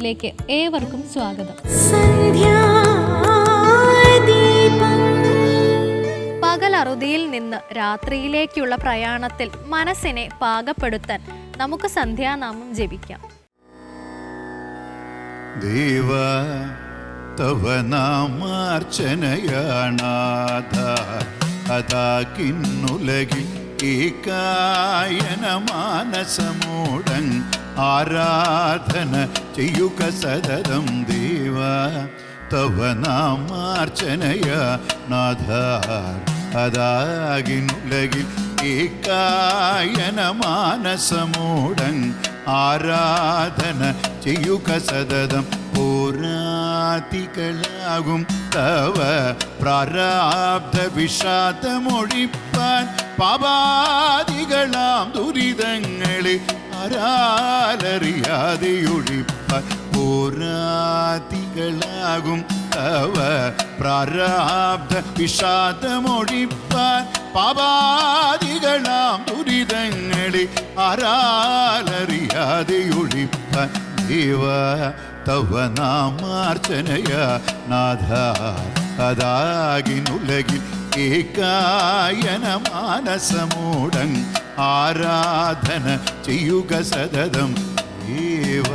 സന്ധ്യാദീപത്തിലേക്ക് ഏവർക്കും സ്വാഗതം. പകലറുതിയിൽ നിന്ന് രാത്രിയിലേക്കുള്ള പ്രയാണത്തിൽ മനസ്സിനെ പാകപ്പെടുത്താൻ നമുക്ക് സന്ധ്യാനാമം ജപിക്കാം. ദേവ തവ നാമാർച്ചനയാണാഥ അതാകിന്നുലകിൽ ഏകായന ആരാധന ചെയ്യുക സതതം ദേവ. തവ നാമാർച്ചനയ നാഥ. അതാകിനുലകിൽ ഏകായന മാനസമൂടൻ ആരാധന ചെയ്യുക സതതം പോരാതികളാകും തവ പ്രാരാബ്ധ വിഷാദമൊഴിപ്പാൻ പാപാദികളാം ദുരിതങ്ങളെ ആരാലറിയാതെ ഒഴിപ്പാൻ പോരാതികളാകും തവ പ്രാരാബ്ധ വിഷാദമൊഴിപ്പാൻ പാപാദികളാം ദുരിതങ്ങളെ ആരാലറിയാതെ ഒഴിപ്പാൻ ദേവ തവ നാമാർച്ചനയ നാഥ അതാകിനുലകിൽ ഏകായന മാനസമൂടൻ ആരാധന ചെയ്യുക സതതം ഏവ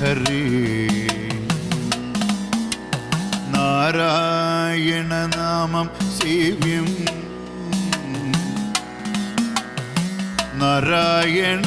ഹരേ നാരായണ നാമം സേവ്യം. നാരായണ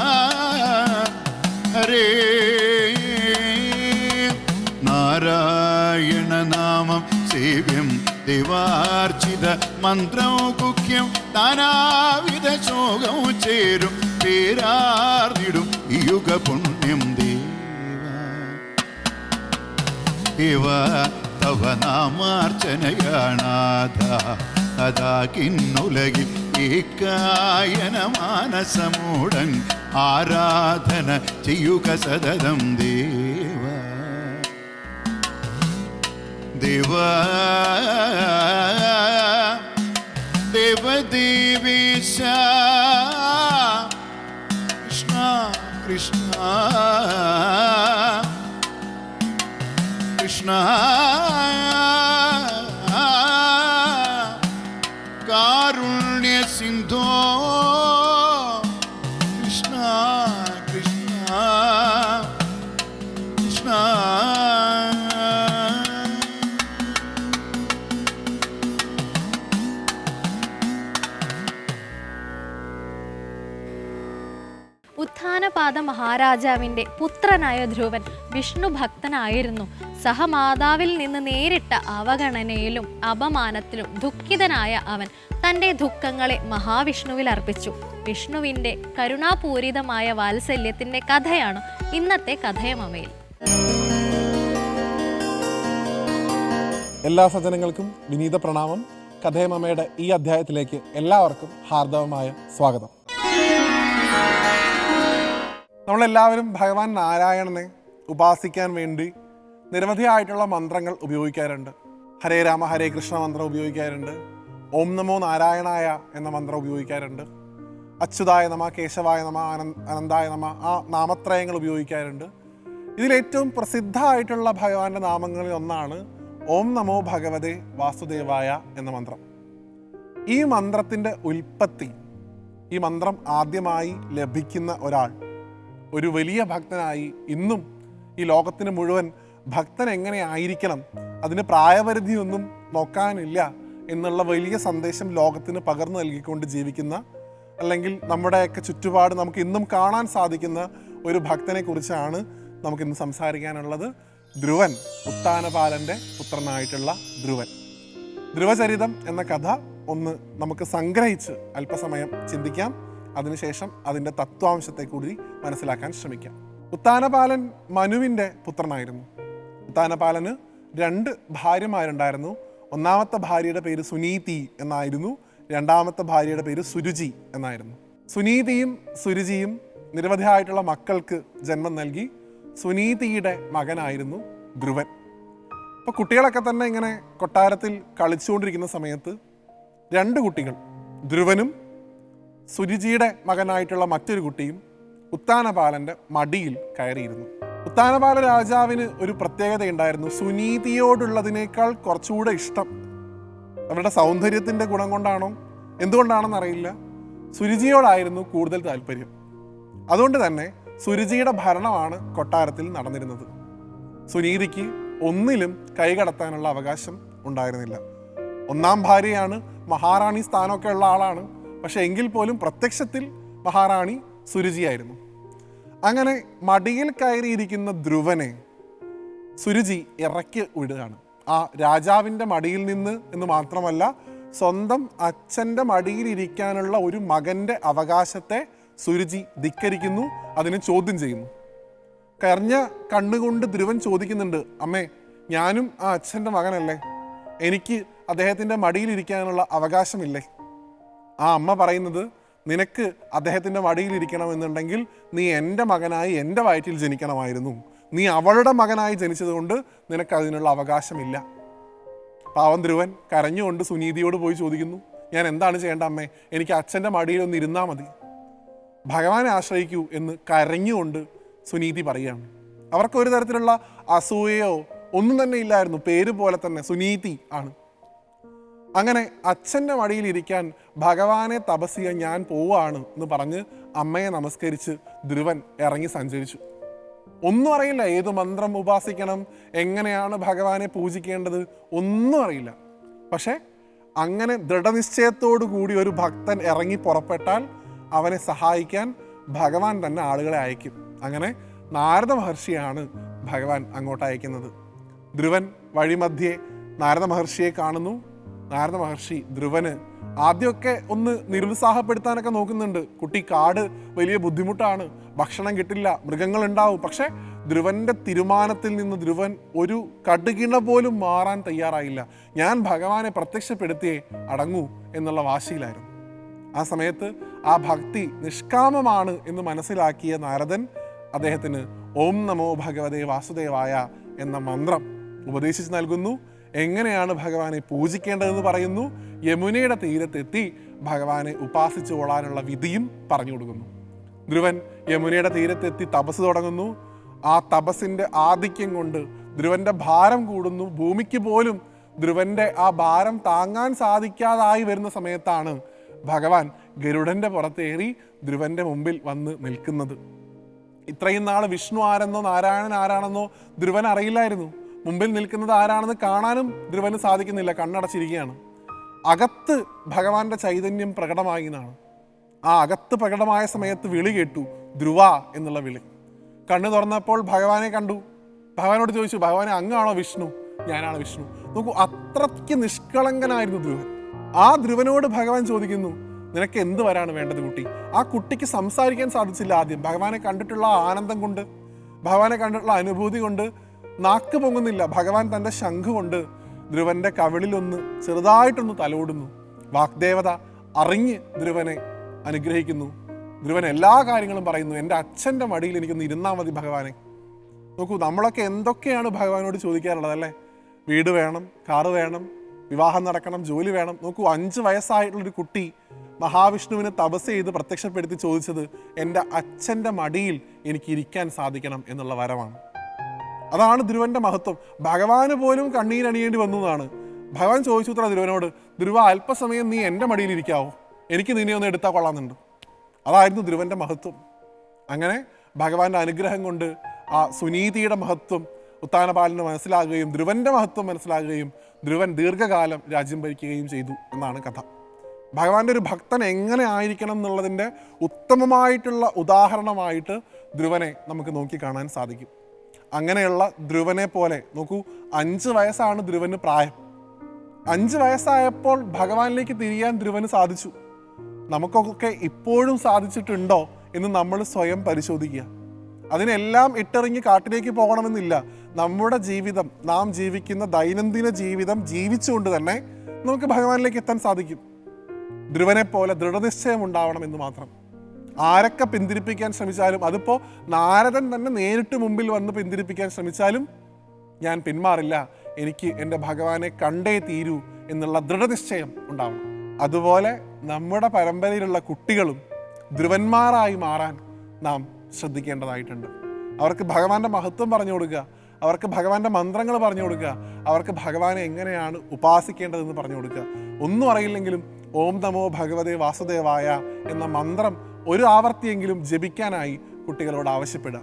നാരായണ നാമം സേവ്യം ദിവാർച്ചിത മന്ത്രവും കുഖ്യം നാനാവിധ ശോകവും ചേരും പേരാർന്നിടും യുഗ പുണ്യം ദേവ. ഇവ തവ നാമാർച്ചനയാണാഥ അതാകിന്നുലകിൽ ഏകായന മാനസമൂടൻ ആരാധന ചെയ്യുക സതതം ദേവ. ദേവദേവേശ കൃഷ്ണ കൃഷ്ണ കൃഷ്ണ കാരുണ്യ സിന്ധോ മഹാരാജാവിന്റെ പുത്രനായ ധ്രുവൻ വിഷ്ണു ഭക്തനായിരുന്നു സഹമാതാവിൽ നിന്ന് നേരിട്ട അവഗണനയിലും അപമാനത്തിലും ദുഃഖിതനായ അവൻ തന്റെ ദുഃഖങ്ങളെ മഹാവിഷ്ണുവിൽ അർപ്പിച്ചു. വിഷ്ണുവിന്റെ കരുണാപൂരിതമായ വാത്സല്യത്തിന്റെ കഥയാണ് ഇന്നത്തെ കഥയമമയിൽ എല്ലാ സജ്ജനങ്ങൾക്കും വിനീത പ്രണാമം. കഥയമമ്മയുടെ ഈ അധ്യായത്തിലേക്ക് എല്ലാവർക്കും ഹാർദവമായ സ്വാഗതം. നമ്മളെല്ലാവരും ഭഗവാൻ നാരായണനെ ഉപാസിക്കാൻ വേണ്ടി നിരവധിയായിട്ടുള്ള മന്ത്രങ്ങൾ ഉപയോഗിക്കാറുണ്ട്. ഹരേ രാമ ഹരേ കൃഷ്ണ മന്ത്രം ഉപയോഗിക്കാറുണ്ട്. ഓം നമോ നാരായണായ എന്ന മന്ത്രം ഉപയോഗിക്കാറുണ്ട്. അച്യുതായ നമ കേശവായ നമ അനന്ത അനന്തായ നമ ആ നാമത്രയങ്ങൾ ഉപയോഗിക്കാറുണ്ട്. ഇതിലേറ്റവും പ്രസിദ്ധമായിട്ടുള്ള ഭഗവാന്റെ നാമങ്ങളിൽ ഒന്നാണ് ഓം നമോ ഭഗവതേ വാസുദേവായ എന്ന മന്ത്രം. ഈ മന്ത്രത്തിന്റെ ഉൽപ്പത്തി ഈ മന്ത്രം ആദ്യമായി ലഭിക്കുന്ന ഒരാൾ ഒരു വലിയ ഭക്തനായി ഇന്നും ഈ ലോകത്തിന് മുഴുവൻ ഭക്തൻ എങ്ങനെ ആയിരിക്കണം അതിന് പ്രായപരിധിയൊന്നും നോക്കാനില്ല എന്നുള്ള വലിയ സന്ദേശം ലോകത്തിന് പകർന്നു നൽകിക്കൊണ്ട് ജീവിക്കുന്ന അല്ലെങ്കിൽ നമ്മുടെയൊക്കെ ചുറ്റുപാട് നമുക്ക് ഇന്നും കാണാൻ സാധിക്കുന്ന ഒരു ഭക്തനെ കുറിച്ചാണ് നമുക്കിന്ന് സംസാരിക്കാനുള്ളത്. ധ്രുവൻ ഉത്താനപാലന്റെ പുത്രനായിട്ടുള്ള ധ്രുവൻ. ധ്രുവചരിതം എന്ന കഥ ഒന്ന് നമുക്ക് സംഗ്രഹിച്ച് അല്പസമയം ചിന്തിക്കാം. അതിനുശേഷം അതിന്റെ തത്വാംശത്തെ കൂടി മനസ്സിലാക്കാൻ ശ്രമിക്കാം. ഉത്താനപാലൻ മനുവിന്റെ പുത്രനായിരുന്നു. ഉത്താനപാലന് രണ്ട് ഭാര്യമാരുണ്ടായിരുന്നു. ഒന്നാമത്തെ ഭാര്യയുടെ പേര് സുനീതി എന്നായിരുന്നു. രണ്ടാമത്തെ ഭാര്യയുടെ പേര് സുരുചി എന്നായിരുന്നു. സുനീതിയും സുരുചിയും നിരവധിയായിട്ടുള്ള മക്കൾക്ക് ജന്മം നൽകി. സുനീതിയുടെ മകനായിരുന്നു ധ്രുവൻ. അപ്പോൾ കുട്ടികളൊക്കെ തന്നെ ഇങ്ങനെ കൊട്ടാരത്തിൽ കളിച്ചുകൊണ്ടിരിക്കുന്ന സമയത്ത് രണ്ട് കുട്ടികൾ ധ്രുവനും സുരുചിയുടെ മകനായിട്ടുള്ള മറ്റൊരു കുട്ടിയും ഉത്താനപാലന്റെ മടിയിൽ കയറിയിരുന്നു. ഉത്താനപാല രാജാവിന് ഒരു പ്രത്യേകത ഉണ്ടായിരുന്നു. സുനീതിയോടുള്ളതിനേക്കാൾ കുറച്ചുകൂടെ ഇഷ്ടം അവരുടെ സൗന്ദര്യത്തിന്റെ ഗുണം കൊണ്ടാണോ? എന്തുകൊണ്ടാണെന്ന് അറിയില്ല. സുരുചിയോടായിരുന്നു കൂടുതൽ താല്പര്യം. അതുകൊണ്ട് തന്നെ സുരുചിയുടെ ഭരണമാണ് കൊട്ടാരത്തിൽ നടന്നിരുന്നത്. സുനീതിക്ക് ഒന്നിലും കൈകടത്താനുള്ള അവകാശം ഉണ്ടായിരുന്നില്ല. ഒന്നാം ഭാര്യയാണ് മഹാറാണി സ്ഥാനമൊക്കെ ഉള്ള ആളാണ്. പക്ഷെ എങ്കിൽ പോലും പ്രത്യക്ഷത്തിൽ മഹാറാണി സുരുചിയായിരുന്നു. അങ്ങനെ മടിയിൽ കയറിയിരിക്കുന്ന ധ്രുവനെ സുരുചി ഇറക്കി വിടുകയാണ്. ആ രാജാവിന്റെ മടിയിൽ നിന്ന് എന്ന് മാത്രമല്ല സ്വന്തം അച്ഛന്റെ മടിയിലിരിക്കാനുള്ള ഒരു മകന്റെ അവകാശത്തെ സുരുചി ധിക്കരിക്കുന്നു അതിനെ ചോദ്യം ചെയ്യുന്നു. കരഞ്ഞ കണ്ണുകൊണ്ട് ധ്രുവൻ ചോദിക്കുന്നുണ്ട് അമ്മേ ഞാനും ആ അച്ഛന്റെ മകനല്ലേ? എനിക്ക് അദ്ദേഹത്തിന്റെ മടിയിലിരിക്കാനുള്ള അവകാശമില്ലേ? ആ അമ്മ പറയുന്നത് നിനക്ക് അദ്ദേഹത്തിന്റെ വടിയിലിരിക്കണമെന്നുണ്ടെങ്കിൽ നീ എന്റെ മകനായി എന്റെ വയറ്റിൽ ജനിക്കണമായിരുന്നു. നീ അവളുടെ മകനായി ജനിച്ചതുകൊണ്ട് നിനക്ക് അതിനുള്ള അവകാശമില്ല. പാവം ധ്രുവൻ കരഞ്ഞുകൊണ്ട് സുനീതിയോട് പോയി ചോദിക്കുന്നു ഞാൻ എന്താണ് ചെയ്യേണ്ട അമ്മേ? എനിക്ക് അച്ഛന്റെ മടിയിൽ ഒന്ന് ഇരുന്നാൽ മതി. ഭഗവാനെ ആശ്രയിക്കൂ എന്ന് കരഞ്ഞുകൊണ്ട് സുനീതി പറയുകയാണ്. അവർക്ക് ഒരു തരത്തിലുള്ള അസൂയയോ ഒന്നും തന്നെ ഇല്ലായിരുന്നു. പേര് പോലെ തന്നെ സുനീതി ആണ്. അങ്ങനെ അച്ഛന്റെ മടിയിലിരിക്കാൻ ഭഗവാനെ തപസ് ഞാൻ പോവാണ് എന്ന് പറഞ്ഞ് അമ്മയെ നമസ്കരിച്ച് ധ്രുവൻ ഇറങ്ങി സഞ്ചരിച്ചു. ഒന്നും അറിയില്ല ഏത് മന്ത്രം ഉപാസിക്കണം എങ്ങനെയാണ് ഭഗവാനെ പൂജിക്കേണ്ടത് ഒന്നും അറിയില്ല. പക്ഷേ അങ്ങനെ ദൃഢനിശ്ചയത്തോടു കൂടി ഒരു ഭക്തൻ ഇറങ്ങി പുറപ്പെട്ടാൽ അവനെ സഹായിക്കാൻ ഭഗവാൻ തന്നെ ആളുകളെ അയക്കും. അങ്ങനെ നാരദ മഹർഷിയാണ് ഭഗവാൻ അങ്ങോട്ട് അയക്കുന്നത്. ധ്രുവൻ വഴിമധ്യേ നാരദ മഹർഷിയെ കാണുന്നു. നാരദ മഹർഷി ധ്രുവന് ആദ്യമൊക്കെ ഒന്ന് നിരുത്സാഹപ്പെടുത്താനൊക്കെ നോക്കുന്നുണ്ട്. കുട്ടി കാട് വലിയ ബുദ്ധിമുട്ടാണ്. ഭക്ഷണം കിട്ടില്ല മൃഗങ്ങൾ ഉണ്ടാവും പക്ഷെ ധ്രുവന്റെ തീരുമാനത്തിൽ നിന്ന് ധ്രുവൻ ഒരു കടുകിണ പോലും മാറാൻ തയ്യാറായില്ല. ഞാൻ ഭഗവാനെ പ്രത്യക്ഷപ്പെടുത്തിയേ അടങ്ങൂ എന്നുള്ള വാശിയിലായിരുന്നു. ആ സമയത്ത് ആ ഭക്തി നിഷ്കാമമാണ് എന്ന് മനസ്സിലാക്കിയ നാരദൻ അദ്ദേഹത്തിന് ഓം നമോ ഭഗവതേ വാസുദേവായ എന്ന മന്ത്രം ഉപദേശിച്ച് നൽകുന്നു. എങ്ങനെയാണ് ഭഗവാനെ പൂജിക്കേണ്ടതെന്ന് പറയുന്നു? യമുനയുടെ തീരത്തെത്തി ഭഗവാനെ ഉപാസിച്ചു കൊള്ളാനുള്ള വിധിയും പറഞ്ഞു കൊടുക്കുന്നു. ധ്രുവൻ യമുനയുടെ തീരത്തെത്തി തപസ് തുടങ്ങുന്നു. ആ തപസ്സിന്റെ ആധിക്യം കൊണ്ട് ധ്രുവന്റെ ഭാരം കൂടുന്നു. ഭൂമിക്ക് പോലും ധ്രുവന്റെ ആ ഭാരം താങ്ങാൻ സാധിക്കാതായി വരുന്ന സമയത്താണ് ഭഗവാൻ ഗരുഡന്റെ പുറത്തേറി ധ്രുവന്റെ മുമ്പിൽ വന്ന് നിൽക്കുന്നത്. ഇത്രയും നാൾ വിഷ്ണു ആരെന്നോ നാരായണൻ ആരാണെന്നോ ധ്രുവൻ അറിയില്ലായിരുന്നു. മുമ്പിൽ നിൽക്കുന്നത് ആരാണെന്ന് കാണാനും ധ്രുവന് സാധിക്കുന്നില്ല കണ്ണടച്ചിരിക്കുകയാണ്. അകത്ത് ഭഗവാന്റെ ചൈതന്യം പ്രകടമായി എന്നാണ്. ആ അകത്ത് പ്രകടമായ സമയത്ത് വിളി കേട്ടു ധ്രുവ എന്നുള്ള വിളി. കണ്ണു തുറന്നപ്പോൾ ഭഗവാനെ കണ്ടു. ഭഗവാനോട് ചോദിച്ചു ഭഗവാനെ അങ്ങാണോ വിഷ്ണു? ഞാനാണ് വിഷ്ണു. നോക്കൂ അത്രയ്ക്ക് നിഷ്കളങ്കനായിരുന്നു ധ്രുവൻ. ആ ധ്രുവനോട് ഭഗവാൻ ചോദിക്കുന്നു നിനക്ക് എന്ത് വരാണ് വേണ്ടത് കുട്ടി? ആ കുട്ടിക്ക് സംസാരിക്കാൻ സാധിച്ചില്ല ആദ്യം. ഭഗവാനെ കണ്ടിട്ടുള്ള ആനന്ദം കൊണ്ട് ഭഗവാനെ കണ്ടിട്ടുള്ള അനുഭൂതി കൊണ്ട് നാക്ക് പൊങ്ങുന്നില്ല. ഭഗവാൻ തന്റെ ശംഖ് കൊണ്ട് ധ്രുവന്റെ കവിളിലൊന്ന് ചെറുതായിട്ടൊന്ന് തലോടുന്നു. വാഗ്ദേവത അറിഞ്ഞ് ധ്രുവനെ അനുഗ്രഹിക്കുന്നു. ധ്രുവൻ എല്ലാ കാര്യങ്ങളും പറയുന്നു. എന്റെ അച്ഛന്റെ മടിയിൽ എനിക്കൊന്ന് ഇരുന്നാൽ മതി ഭഗവാനെ. നോക്കൂ നമ്മളൊക്കെ എന്തൊക്കെയാണ് ഭഗവാനോട് ചോദിക്കാറുള്ളത് അല്ലേ? വീട് വേണം കാറ് വേണം വിവാഹം നടക്കണം ജോലി വേണം. നോക്കൂ അഞ്ച് വയസ്സായിട്ടുള്ളൊരു കുട്ടി മഹാവിഷ്ണുവിനെ തപസ് ചെയ്ത് പ്രത്യക്ഷപ്പെടുത്തി ചോദിച്ചത് എന്റെ അച്ഛന്റെ മടിയിൽ എനിക്ക് ഇരിക്കാൻ സാധിക്കണം എന്നുള്ള വരമാണ്. അതാണ് ധ്രുവന്റെ മഹത്വം. ഭഗവാന് പോലും കണ്ണീരണിയേണ്ടി വന്നു എന്നാണ്. ഭഗവാൻ ചോദിച്ചു ഉത്തര ധ്രുവനോട് ധ്രുവ അല്പസമയം നീ എന്റെ മടിയിൽ ഇരിക്കാവോ? എനിക്ക് നിന്നെ ഒന്ന് എടുത്താൽ കൊള്ളാമെന്നുണ്ട്. അതായിരുന്നു ധ്രുവന്റെ മഹത്വം. അങ്ങനെ ഭഗവാന്റെ അനുഗ്രഹം കൊണ്ട് ആ സുനീതിയുടെ മഹത്വം ഉത്താനപാലിന് മനസ്സിലാകുകയും ധ്രുവന്റെ മഹത്വം മനസ്സിലാകുകയും ധ്രുവൻ ദീർഘകാലം രാജ്യം ഭരിക്കുകയും ചെയ്തു എന്നാണ് കഥ. ഭഗവാന്റെ ഒരു ഭക്തൻ എങ്ങനെ ആയിരിക്കണം എന്നുള്ളതിന്റെ ഉത്തമമായിട്ടുള്ള ഉദാഹരണമായിട്ട് ധ്രുവനെ നമുക്ക് നോക്കി കാണാൻ സാധിക്കും. അങ്ങനെയുള്ള ധ്രുവനെ പോലെ. നോക്കൂ അഞ്ച് വയസ്സാണ് ധ്രുവന് പ്രായം. അഞ്ച് വയസ്സായപ്പോൾ ഭഗവാനിലേക്ക് തിരിയാൻ ധ്രുവന് സാധിച്ചു. നമുക്കൊക്കെ ഇപ്പോഴും സാധിച്ചിട്ടുണ്ടോ എന്ന് നമ്മൾ സ്വയം പരിശോധിക്കുക. അതിനെല്ലാം ഇട്ടെറിഞ്ഞ് കാട്ടിലേക്ക് പോകണമെന്നില്ല. നമ്മുടെ ജീവിതം നാം ജീവിക്കുന്ന ദൈനംദിന ജീവിതം ജീവിച്ചുകൊണ്ട് തന്നെ നമുക്ക് ഭഗവാനിലേക്ക് എത്താൻ സാധിക്കും. ധ്രുവനെ പോലെ ദൃഢനിശ്ചയം ഉണ്ടാവണം എന്ന് മാത്രം. ആരൊക്കെ പിന്തിരിപ്പിക്കാൻ ശ്രമിച്ചാലും അതിപ്പോൾ നാരദൻ തന്നെ നേരിട്ട് മുമ്പിൽ വന്ന് പിന്തിരിപ്പിക്കാൻ ശ്രമിച്ചാലും ഞാൻ പിന്മാറില്ല. എനിക്ക് എന്റെ ഭഗവാനെ കണ്ടേ തീരൂ എന്നുള്ള ദൃഢനിശ്ചയം ഉണ്ടാവണം അതുപോലെ നമ്മുടെ പരമ്പരയിലുള്ള കുട്ടികളും ധ്രുവന്മാരായി മാറാൻ നാം ശ്രദ്ധിക്കേണ്ടതായിട്ടുണ്ട്. അവർക്ക് ഭഗവാന്റെ മഹത്വം പറഞ്ഞു കൊടുക്കുക. അവർക്ക് ഭഗവാന്റെ മന്ത്രങ്ങൾ പറഞ്ഞു കൊടുക്കുക. അവർക്ക് ഭഗവാനെ എങ്ങനെയാണ് ഉപാസിക്കേണ്ടതെന്ന് പറഞ്ഞു കൊടുക്കുക. ഒന്നും അറിയില്ലെങ്കിലും ഓം നമോ ഭഗവതേ വാസുദേവായ എന്ന മന്ത്രം ഒരു ആവർത്തിയെങ്കിലും ജപിക്കാനായി കുട്ടികളോട് ആവശ്യപ്പെടുക.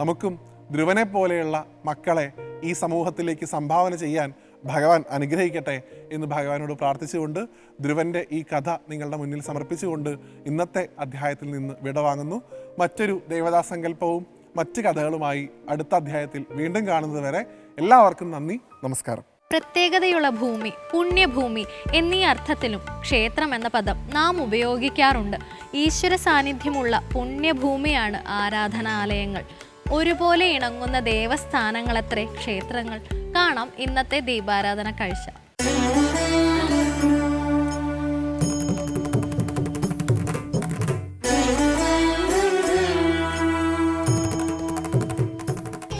നമുക്കും ധ്രുവനെ പോലെയുള്ള മക്കളെ ഈ സമൂഹത്തിലേക്ക് സംഭാവന ചെയ്യാൻ ഭഗവാൻ അനുഗ്രഹിക്കട്ടെ എന്ന് ഭഗവാനോട് പ്രാർത്ഥിച്ചുകൊണ്ട് ധ്രുവന്റെ ഈ കഥ നിങ്ങളുടെ മുന്നിൽ സമർപ്പിച്ചുകൊണ്ട് ഇന്നത്തെ അധ്യായത്തിൽ നിന്ന് വിടവാങ്ങുന്നു. മറ്റൊരു ദേവതാസങ്കല്പവും മറ്റ് കഥകളുമായി അടുത്ത അധ്യായത്തിൽ വീണ്ടും കാണുന്നത് വരെ എല്ലാവർക്കും നന്ദി നമസ്കാരം. പ്രത്യേകതയുള്ള ഭൂമി പുണ്യഭൂമി എന്നീ അർത്ഥത്തിലും ക്ഷേത്രം എന്ന പദം നാം ഉപയോഗിക്കാറുണ്ട്. ഈശ്വര സാന്നിധ്യമുള്ള പുണ്യഭൂമിയാണ് ആരാധനാലയങ്ങൾ. ഒരുപോലെ ഇണങ്ങുന്ന ദേവസ്ഥാനങ്ങളത്രേ ക്ഷേത്രങ്ങൾ. കാണാം ഇന്നത്തെ ദീപാരാധന കാഴ്ച.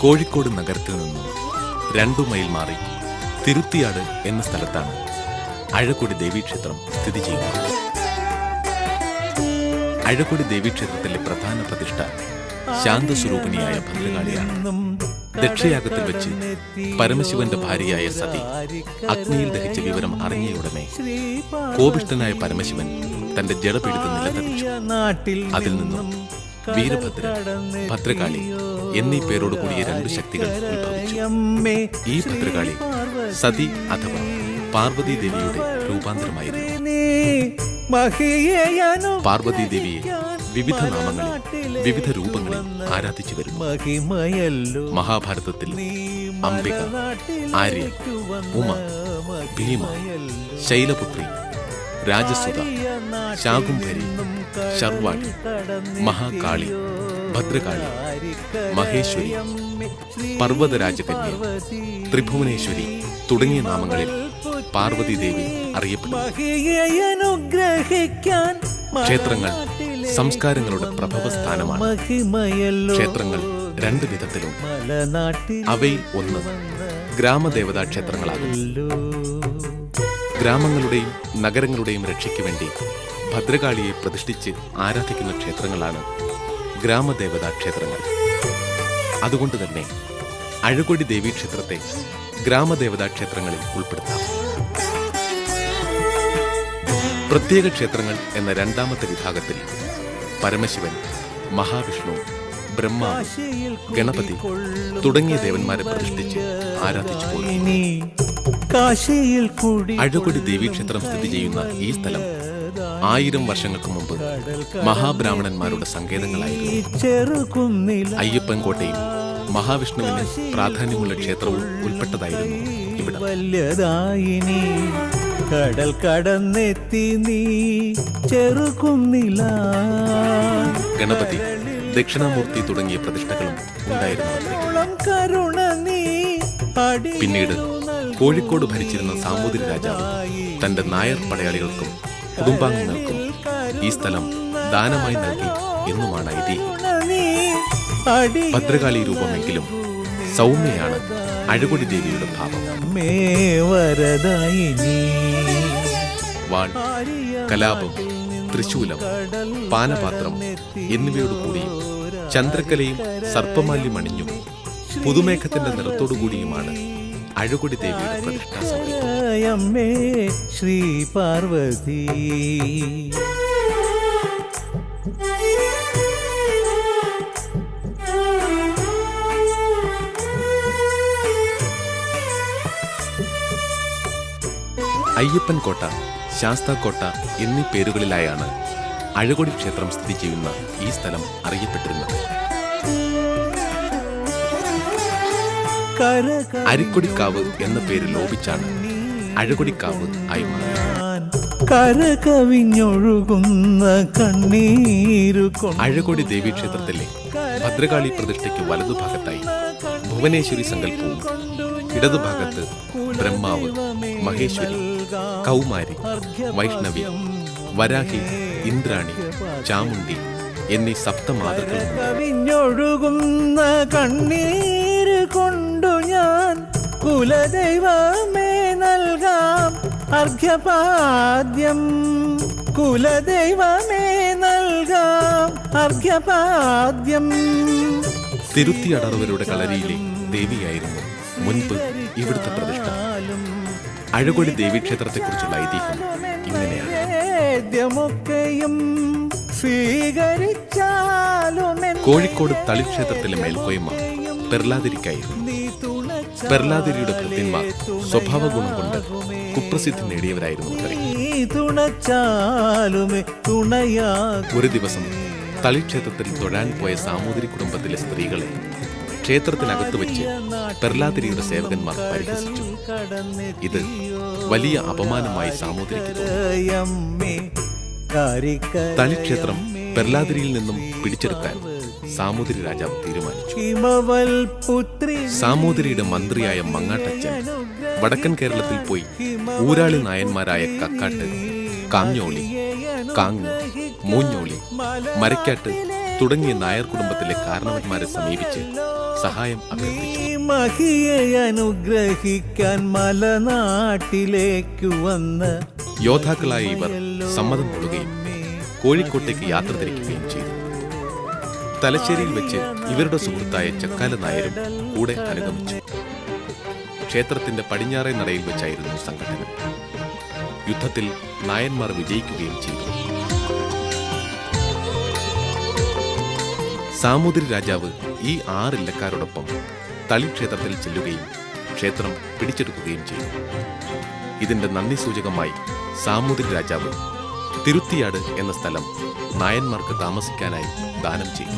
കോഴിക്കോട് നഗരത്തിൽ നിന്നും രണ്ടു മൈൽ മാറി തിരുത്തിയാട് എന്ന സ്ഥലത്താണ് അഴക്കൊടി ദേവീക്ഷേത്രം സ്ഥിതി ചെയ്യുന്നത്. അഴക്കൊടി ദേവീക്ഷേത്രത്തിലെ പ്രധാന പ്രതിഷ്ഠ ശാന്തസ്വരൂപിണിയായ ഭദ്രകാളിയാണ്. ദക്ഷയാഗത്തിൽ വെച്ച് പരമശിവന്റെ ഭാര്യയായ സതി അഗ്നിയിൽ ദഹിച്ച വിവരം അറിഞ്ഞയുടനെ കോപിഷ്ഠനായ പരമശിവൻ തന്റെ ജടപിടുത്ത് നിലതെറിച്ചു അതിൽ നിന്നും വീരഭദ്ര ഭദ്രകാളി എന്നീ പേരോട് കൂടിയ രണ്ട് ശക്തികൾ ഉത്ഭവിച്ചു. ഈ ഭദ്രകാളി സതി അഥവാ പാർവതി ദേവിയുടെ രൂപാന്തരമായിരുന്നു. പാർവതി ദേവിയെ വിവിധ നാമങ്ങളിൽ വിവിധ രൂപങ്ങളിൽ ആരാധിച്ചു വരുന്നു. മഹാഭാരതത്തിൽ അംബിക ആര്യ ഉമ ഭീമ ശൈലപുത്രി രാജസുത ശാകുംഭരി ശർവാണി മഹാകാളി ഭദ്രകാളി മഹേശ്വരി പർവതരാജകന്യ ത്രിഭുവനേശ്വരി തുടങ്ങിയ നാമങ്ങളിൽ പാർവതി ദേവി അറിയപ്പെടുന്നു. ക്ഷേത്രങ്ങൾ സംസ്കാരങ്ങളുടെ പ്രഭവ സ്ഥാനമാണ്. ക്ഷേത്രങ്ങൾ രണ്ട് വിധത്തിലുണ്ട് മലനാട്ടിൽ അവയിൽ ഒന്ന് ഗ്രാമദേവതാ ക്ഷേത്രങ്ങളാകുന്നു. ഗ്രാമങ്ങളുടെയും നഗരങ്ങളുടെയും രക്ഷയ്ക്ക് വേണ്ടി ഭദ്രകാളിയെ പ്രതിഷ്ഠിച്ച് ആരാധിക്കുന്ന ക്ഷേത്രങ്ങളാണ് ഗ്രാമദേവതാ ക്ഷേത്രങ്ങൾ. അതുകൊണ്ട് തന്നെ അഴകൊടി ദേവീ ക്ഷേത്രത്തെ ഗ്രാമദേവതാ ക്ഷേത്രങ്ങളിൽ ഉൾപ്പെടുത്താം. പ്രത്യേക ക്ഷേത്രങ്ങൾ എന്ന രണ്ടാമത്തെ വിഭാഗത്തിൽ പരമശിവൻ മഹാവിഷ്ണു ബ്രഹ്മാവ് ഗണപതി തുടങ്ങിയ ദേവന്മാരെ പ്രതിഷ്ഠിച്ച് ആരാധിച്ചു കൂടി അഴകൊടി ദേവീക്ഷേത്രം സ്ഥിതി ചെയ്യുന്ന ഈ സ്ഥലം ആയിരം വർഷങ്ങൾക്ക് മുമ്പ് മഹാബ്രാഹ്മണന്മാരുടെ സങ്കേതങ്ങളായിരുന്നു. ചെറുകുന്നില അയ്യപ്പൻ കോട്ടയും മഹാവിഷ്ണുവിന് പ്രാധാന്യമുള്ള ക്ഷേത്രവും ഉൾപ്പെട്ടതായിരുന്നു ഇവിടെ. കടൽ കടന്നെത്തി നീ ചെറുകുന്നില ഗണപതി ദക്ഷിണാമൂർത്തി തുടങ്ങിയ പ്രതിഷ്ഠകളും ഉണ്ടായിരുന്നു പിന്നീട് കോഴിക്കോട് ഭരിച്ചിരുന്ന സാമൂതിരി രാജാവ് തന്റെ നായർ പടയാളികൾക്കും കുടുംബാംഗങ്ങൾക്കും ഈ സ്ഥലം ദാനമായി നൽകി എന്നുമാണ് ഐതിഹ്യം. ഭദ്രകാളി രൂപമെങ്കിലും സൗമ്യയാണ് അഴകൊടി ദേവിയുടെ ഭാവം. വാൾ കലാപം തൃശൂലം പാനപാത്രം എന്നിവയോട് കൂടിയും ചന്ദ്രക്കലയും സർപ്പമാല്യം അണിഞ്ഞും പുതുമേഘത്തിന്റെ നിറത്തോടുകൂടിയുമാണ് അഴുകുടി ദേവിയുടെ പ്രതിഷ്ഠാ അമ്മേ ശ്രീ പാർവതി. അയ്യപ്പൻ കോട്ട ശാസ്താകോട്ട എന്നീ പേരുകളിലായാണ് അഴകൊടി ക്ഷേത്രം സ്ഥിതി ചെയ്യുന്ന ഈ സ്ഥലം അറിയപ്പെട്ടിരുന്നത്. അരിക്കൊടിക്കാവ് എന്ന പേര് ലോപിച്ചാണ് അഴകൊടിക്കാവ് ആയി കരകവിഞ്ഞൊഴുകുന്ന കണ്ണീരു അഴകൊടി ദേവീക്ഷേത്രത്തിലെ ഭദ്രകാളി പ്രതിഷ്ഠയ്ക്ക് വലതുഭാഗത്തായി ഭുവനേശ്വരി സങ്കല്പവും ഇടതുഭാഗത്ത് ബ്രഹ്മാവ് മഹേശ്വരി കൗമാരി വൈഷ്ണവി വരാഹി ഇന്ദ്രാണി ചാമുണ്ടി എന്നീ സപ്തമാതൃകൾ കവിഞ്ഞൊഴുകുന്ന കണ്ണീര് കൊണ്ടു ഞാൻ കുലദൈവമേ നൽകാം അർഘ്യപാദ്യം. കുലദൈവമേ നൽകാം അർഘ്യപാദ്യം. തിരുത്തി അടർവരുടെ കളരിയിലെ ദേവിയായിരുന്നു മുൻപ് ഇവിടുത്തെ പ്രതിഷ്ഠ. അഴകൊടി ദേവീക്ഷേത്രത്തെക്കുറിച്ചുള്ള ഐതിഹ്യം ഇങ്ങനെയാണ്. കോഴിക്കോട് തളിക്ഷേത്രത്തിലെ മേൽക്കോയ്മ പെർലാതിരിക്കായിരുന്നു. പെർലാതിരിയുടെ ഭൃത്യന്മാർ സ്വഭാവ ഗുണം കൊണ്ട് കുപ്രസിദ്ധി നേടിയവരായിരുന്നു ഒരു ദിവസം തളിക്ഷേത്രത്തിൽ തൊഴാൻ പോയ സാമൂതിരി കുടുംബത്തിലെ സ്ത്രീകളെ ക്ഷേത്രത്തിനകത്ത് വെച്ച് പെർലാതിരിയുടെ സേവകന്മാർ പരിഹസിച്ചു. ഇത് വലിയ അപമാനമായി സാമൂതിരിക്ക് തോന്നി. തളിക്ഷേത്രം പെർലാതിരിയിൽ നിന്നും പിടിച്ചെടുക്കാൻ സാമൂതിരി രാജാവ് തീരുമാനിച്ചു. സാമൂതിരിയുടെ മന്ത്രിയായ മങ്ങാട്ടച്ചൻ വടക്കൻ കേരളത്തിൽ പോയി ഊരാളി നായന്മാരായ കക്കാട്ട് കാഞ്ഞോളി കാങ്ങ് മൂഞ്ഞോളി മരക്കാട്ട് തുടങ്ങിയ നായർ കുടുംബത്തിലെ കാരണവന്മാരെ സമീപിച്ച് സഹായം അനുഗ്രഹിക്കാൻ മലനാട്ടിലേക്കു വന്ന് യോദ്ധാക്കളായ ഇവർ സമ്മതം കൊള്ളുകയും കോഴിക്കോട്ടേക്ക് യാത്ര തിരിക്കുകയും ചെയ്തു. തലശ്ശേരിയിൽ വെച്ച് ഇവരുടെ സുഹൃത്തായ ചക്കാല നായരും കൂടെ അനുഗമിച്ചു. ക്ഷേത്രത്തിന്റെ പടിഞ്ഞാറേ നടയിൽ വെച്ചായിരുന്നു സംഘടന. യുദ്ധത്തിൽ നായന്മാർ വിജയിക്കുകയും ചെയ്തു. സാമൂതിരി രാജാവ് ഈ ആറില്ലക്കാരോടൊപ്പം തളി ക്ഷേത്രത്തിൽ ചെല്ലുകയും ക്ഷേത്രം പിടിച്ചെടുക്കുകയും ചെയ്തു. ഇതിന്റെ നന്ദി സൂചകമായി സാമൂതിരി രാജാവ് തിരുത്തിയാട് എന്ന സ്ഥലം നായന്മാർക്ക് താമസിക്കാനായി ദാനം ചെയ്തു.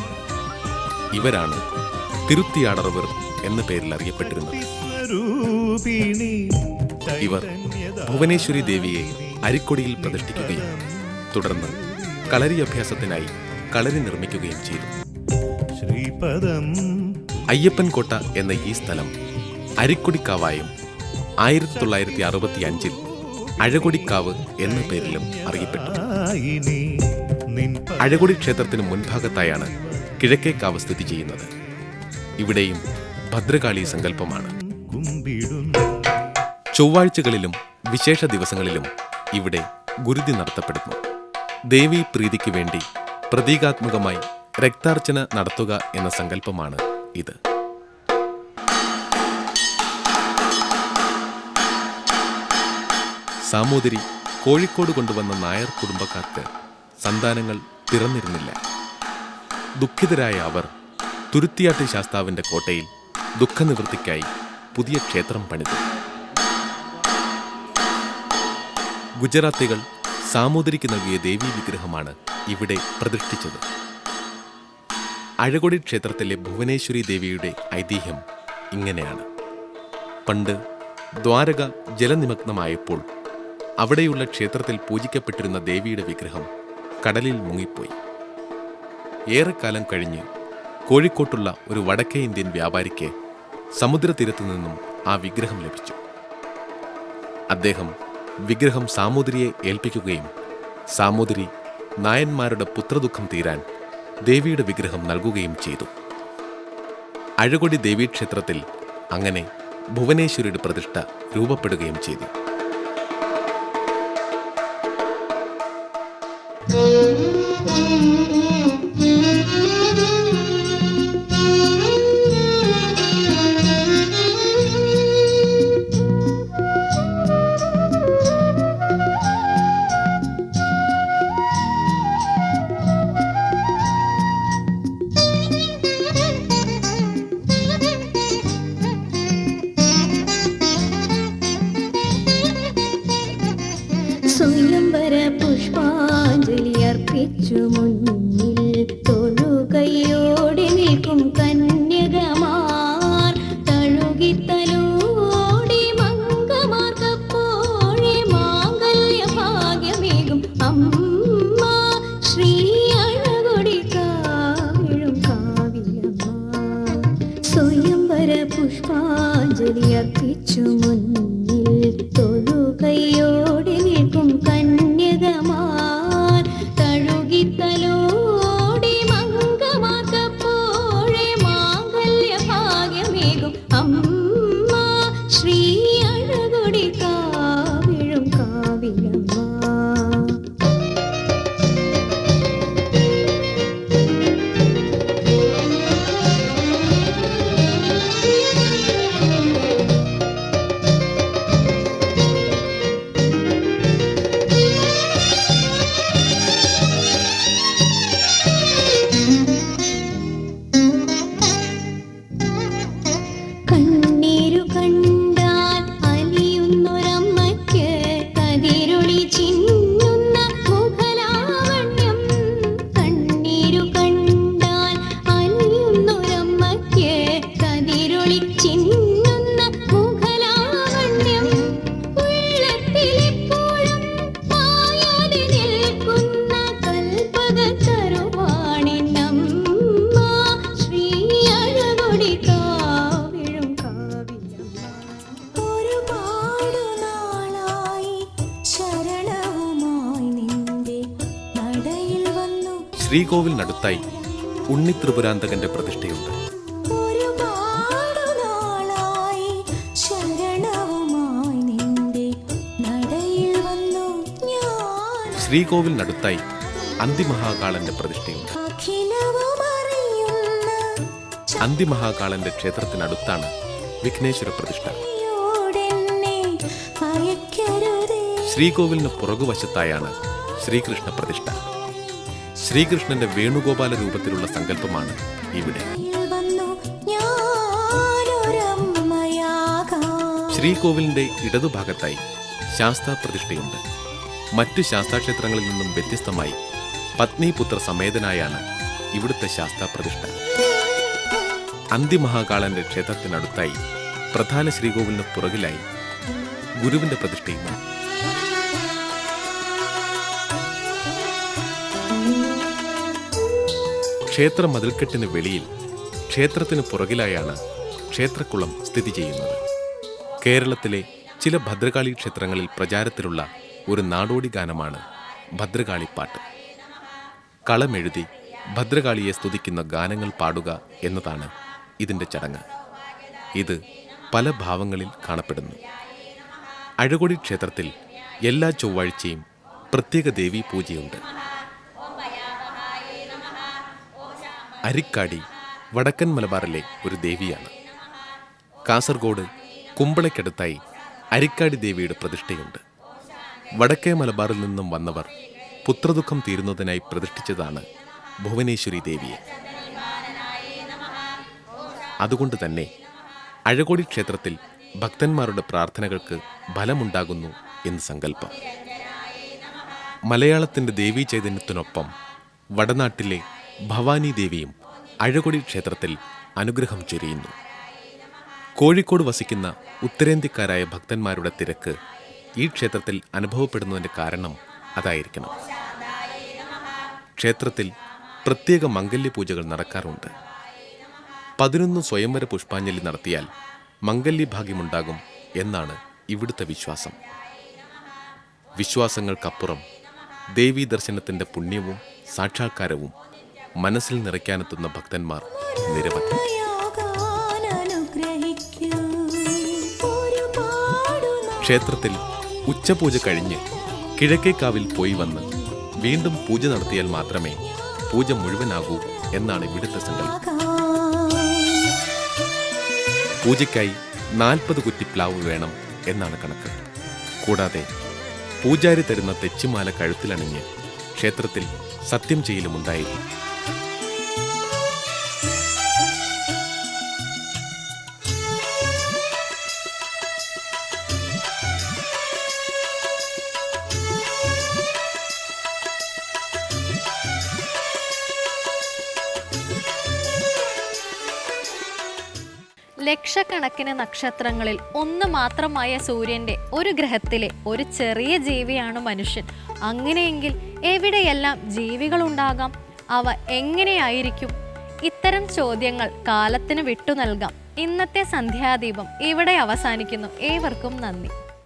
ഇവരാണ് തിരുത്തിയാടറവർ എന്ന പേരിൽ അറിയപ്പെട്ടിരുന്നത്. ഇവർ ഭുവനേശ്വരി ദേവിയെ അരിക്കൊടിയിൽ പ്രതിഷ്ഠിക്കുകയും തുടർന്ന് കളരി അഭ്യാസത്തിനായി കളരി നിർമ്മിക്കുകയും ചെയ്തു. ശ്രീപദം അയ്യപ്പൻകോട്ട എന്ന ഈ സ്ഥലം അരിക്കൊടിക്കാവായും ആയിരത്തി തൊള്ളായിരത്തി അറുപത്തി അഞ്ചിൽ അഴകൊടിക്കാവ് എന്ന പേരിലും അറിയപ്പെട്ടു. അഴകൊടി ക്ഷേത്രത്തിന് മുൻഭാഗത്തായാണ് കിഴക്കേക്കാവ് സ്ഥിതി ചെയ്യുന്നത്. ഇവിടെയും ഭദ്രകാളി സങ്കല്പമാണ്. ചൊവ്വാഴ്ചകളിലും വിശേഷ ദിവസങ്ങളിലും ഇവിടെ ഗുരുതി നടത്തപ്പെടുന്നു. ദേവി പ്രീതിക്ക് വേണ്ടി പ്രതീകാത്മകമായി രക്താർച്ചന നടത്തുക എന്ന സങ്കല്പമാണ് ഇത്. സാമൂതിരി കോഴിക്കോട് കൊണ്ടുവന്ന നായർ കുടുംബക്കാർക്ക് സന്താനങ്ങൾ പിറന്നിരുന്നില്ല. ദുഃഖിതരായ അവർ തുരുത്തിയാട്ട് ശാസ്താവിന്റെ കോട്ടയിൽ ദുഃഖനിവൃത്തിക്കായി പുതിയ ക്ഷേത്രം പണിതു. ഗുജറാത്തികൾ സാമൂതിരിക്ക് നൽകിയ ദേവീ വിഗ്രഹമാണ് ഇവിടെ പ്രതിഷ്ഠിച്ചത്. അഴകൊടി ക്ഷേത്രത്തിലെ ഭുവനേശ്വരി ദേവിയുടെ ഐതിഹ്യം ഇങ്ങനെയാണ്. പണ്ട് ദ്വാരക ജലനിമഗ്നമായപ്പോൾ അവിടെയുള്ള ക്ഷേത്രത്തിൽ പൂജിക്കപ്പെട്ടിരുന്ന ദേവിയുടെ വിഗ്രഹം കടലിൽ മുങ്ങിപ്പോയി. ഏറെക്കാലം കഴിഞ്ഞ് കോഴിക്കോട്ടുള്ള ഒരു വടക്കേ ഇന്ത്യൻ വ്യാപാരിക്ക് സമുദ്രതീരത്തു നിന്നും ആ വിഗ്രഹം ലഭിച്ചു. അദ്ദേഹം വിഗ്രഹം സാമൂതിരിയെ ഏൽപ്പിക്കുകയും സാമൂതിരി നായന്മാരുടെ പുത്രദുഃഖം തീരാൻ ദേവിയുടെ വിഗ്രഹം നൽകുകയും ചെയ്തു. അഴകൊടി ദേവീക്ഷേത്രത്തിൽ അങ്ങനെ ഭുവനേശ്വരിയുടെ പ്രതിഷ്ഠ രൂപപ്പെടുകയും ചെയ്തു. ശ്രീകോവിലിനടുത്തായി ഉണ്ണിത്രിപുരാന്തകന്റെ പ്രതിഷ്ഠയുണ്ട്. ശ്രീകോവിലിനടുത്തായി അന്തിമഹാകാളന്റെ പ്രതിഷ്ഠയുണ്ട്. അന്തിമഹാകാളന്റെ ക്ഷേത്രത്തിനടുത്താണ് വിഘ്നേശ്വര പ്രതിഷ്ഠ. ശ്രീകോവിലിന് പുറകുവശത്തായാണ് ശ്രീകൃഷ്ണ പ്രതിഷ്ഠ. ശ്രീകൃഷ്ണന്റെ വേണുഗോപാല രൂപത്തിലുള്ള സങ്കല്പമാണ് ഇവിടെ. ശ്രീകോവിലിന്റെ ഇടതുഭാഗത്തായി ശാസ്താ പ്രതിഷ്ഠയുണ്ട് മറ്റു ശാസ്താക്ഷേത്രങ്ങളിൽ നിന്നും വ്യത്യസ്തമായി പത്നിപുത്ര സമേതനായാണ് ഇവിടുത്തെ ശാസ്താ പ്രതിഷ്ഠ അന്തിമഹാകാളന്റെ ക്ഷേത്രത്തിനടുത്തായി പ്രധാന ശ്രീകോവിലിന് പുറകിലായി ഗുരുവിന്റെ പ്രതിഷ്ഠയുമാണ് ക്ഷേത്ര മതിൽക്കെട്ടിന് വെളിയിൽ ക്ഷേത്രത്തിന് പുറകിലായാണ് ക്ഷേത്രക്കുളം സ്ഥിതി ചെയ്യുന്നത്. കേരളത്തിലെ ചില ഭദ്രകാളി ക്ഷേത്രങ്ങളിൽ പ്രചാരത്തിലുള്ള ഒരു നാടോടി ഗാനമാണ് ഭദ്രകാളിപ്പാട്ട് കളമെഴുതി ഭദ്രകാളിയെ സ്തുതിക്കുന്ന ഗാനങ്ങൾ പാടുക എന്നതാണ് ഇതിന്റെ ചടങ്ങ്. ഇത് പല ഭാവങ്ങളിൽ കാണപ്പെടുന്നു. അഴകൊടി ക്ഷേത്രത്തിൽ എല്ലാ ചൊവ്വാഴ്ചയും പ്രത്യേക ദേവി പൂജയുണ്ട്. അരിക്കാടി വടക്കൻ മലബാറിലെ ഒരു ദേവിയാണ്. കാസർഗോഡ് കുമ്പളയ്ക്കടുത്തായി അരിക്കാടി ദേവിയുടെ പ്രതിഷ്ഠയുണ്ട്. വടക്കേ മലബാറിൽ നിന്നും വന്നവർ പുത്രദുഃഖം തീരുന്നതിനായി പ്രതിഷ്ഠിച്ചതാണ് ഭുവനേശ്വരി ദേവിയെ. അതുകൊണ്ട് തന്നെ അഴകോടി ക്ഷേത്രത്തിൽ ഭക്തന്മാരുടെ പ്രാർത്ഥനകൾക്ക് ഫലമുണ്ടാകുന്നു എന്ന് സങ്കല്പം. മലയാളത്തിന്റെ ദേവീ ചൈതന്യത്തിനൊപ്പം വടനാട്ടിലെ ഭവാനി ദേവിയും അഴകൊടി ക്ഷേത്രത്തിൽ അനുഗ്രഹം ചൊരിയുന്നു. കോഴിക്കോട് വസിക്കുന്ന ഉത്തരേന്ത്യക്കാരായ ഭക്തന്മാരുടെ തിരക്ക് ഈ ക്ഷേത്രത്തിൽ അനുഭവപ്പെടുന്നതിന്റെ കാരണം അതായിരിക്കണം. ക്ഷേത്രത്തിൽ പ്രത്യേക മംഗല്യ പൂജകൾ നടക്കാറുണ്ട്. പതിനൊന്ന് സ്വയംവര പുഷ്പാഞ്ജലി നടത്തിയാൽ മംഗല്യഭാഗ്യമുണ്ടാകും എന്നാണ് ഇവിടുത്തെ വിശ്വാസം. വിശ്വാസങ്ങൾക്കപ്പുറം ദേവീ ദർശനത്തിന്റെ പുണ്യവും സാക്ഷാത്കാരവും മനസ്സിൽ നിറയ്ക്കാനെത്തുന്ന ഭക്തന്മാർ നിരവധി. ക്ഷേത്രത്തിൽ ഉച്ചപൂജ കഴിഞ്ഞ് കിഴക്കേക്കാവിൽ പോയി വന്ന് വീണ്ടും പൂജ നടത്തിയാൽ മാത്രമേ പൂജ മുഴുവനാകൂ എന്നാണ് ഇവിടുത്തെ സങ്കല്പം പൂജയ്ക്കായി നാൽപ്പത് കുറ്റി പ്ലാവ് വേണം എന്നാണ് കണക്ക്. കൂടാതെ പൂജാരി തരുന്ന തെച്ചിമാല കഴുത്തിലണിഞ്ഞ് ക്ഷേത്രത്തിൽ സത്യം ചെയ്യലുമുണ്ടായിരുന്നു. ലക്ഷക്കണക്കിന് നക്ഷത്രങ്ങളിൽ ഒന്ന് മാത്രമായ സൂര്യന്റെ ഒരു ഗ്രഹത്തിലെ ഒരു ചെറിയ ജീവിയാണ് മനുഷ്യൻ. അങ്ങനെയെങ്കിൽ എവിടെയെല്ലാം ജീവികളുണ്ടാകാം? അവ എങ്ങനെയായിരിക്കും? ഇത്തരം ചോദ്യങ്ങൾ കാലത്തിന് വിട്ടു നൽകാം. ഇന്നത്തെ സന്ധ്യാദീപം ഇവിടെ അവസാനിക്കുന്നു. ഏവർക്കും നന്ദി.